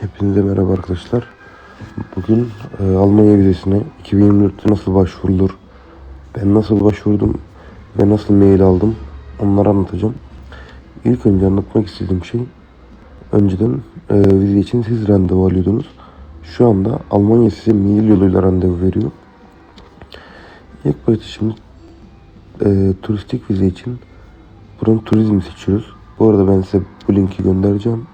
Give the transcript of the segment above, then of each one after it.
Hepinize merhaba arkadaşlar. Bugün e, Almanya vizesine 2024'te nasıl başvurulur, ben nasıl başvurdum ve nasıl mail aldım onları anlatacağım. İlk önce anlatmak istediğim şey önceden e, vize için siz randevu alıyordunuz. Şu anda Almanya size mail yoluyla randevu veriyor. İlk başta şimdi e, turistik vize için buranın turizmi seçiyoruz. Bu arada ben size bu linki göndereceğim.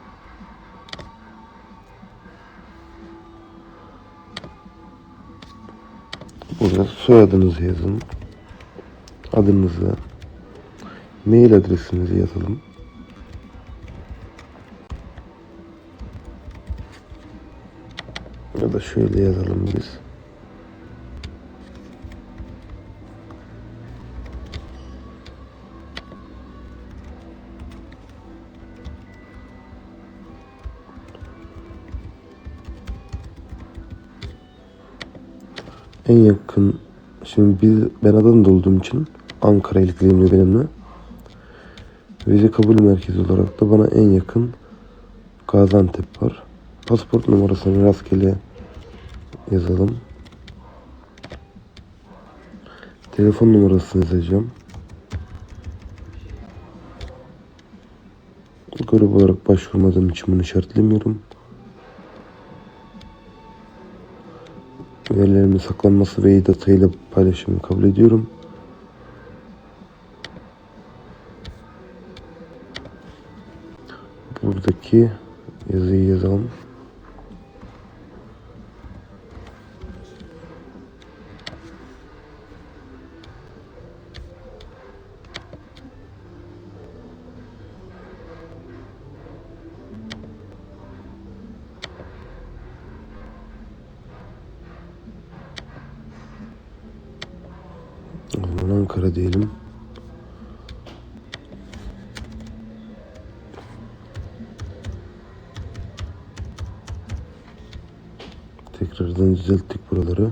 Soyadınızı yazın. Adınızı, mail adresinizi yazalım. Ya da şöyle yazalım biz. En yakın şimdi biz ben Adana'da olduğum için Ankara ilgileniyor benimle. Vize kabul merkezi olarak da bana en yakın Gaziantep var. Pasaport numarasını rastgele yazalım. Telefon numarasını yazacağım. Grup olarak başvurmadığım için bunu işaretlemiyorum. Verilerimin saklanması ve data ile paylaşımı kabul ediyorum. Buradaki yazıyı yazalım. O zaman Ankara diyelim. Tekrardan düzelttik buraları.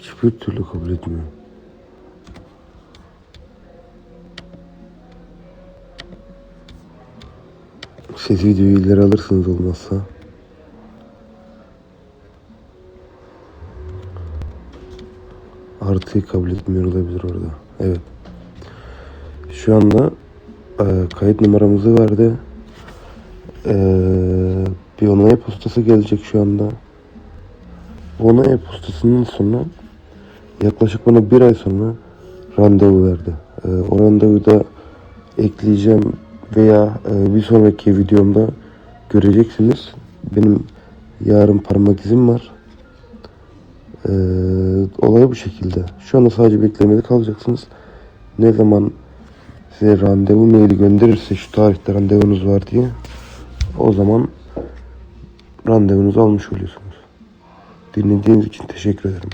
Hiçbir türlü kabul etmiyor. Siz videoyu ileri alırsınız olmazsa. Artıyı kabul etmiyor olabilir orada. Evet. Şu anda e, kayıt numaramızı verdi. E, bir onay postası gelecek şu anda. Bu onay postasından sonra yaklaşık bana bir ay sonra randevu verdi. E, o randevuyu ekleyeceğim veya e, bir sonraki videomda göreceksiniz. Benim yarın parmak izim var. Ee, olay bu şekilde. Şu anda sadece beklemede kalacaksınız. Ne zaman size randevu maili gönderirse şu tarihte randevunuz var diye o zaman randevunuzu almış oluyorsunuz. Dinlediğiniz için teşekkür ederim.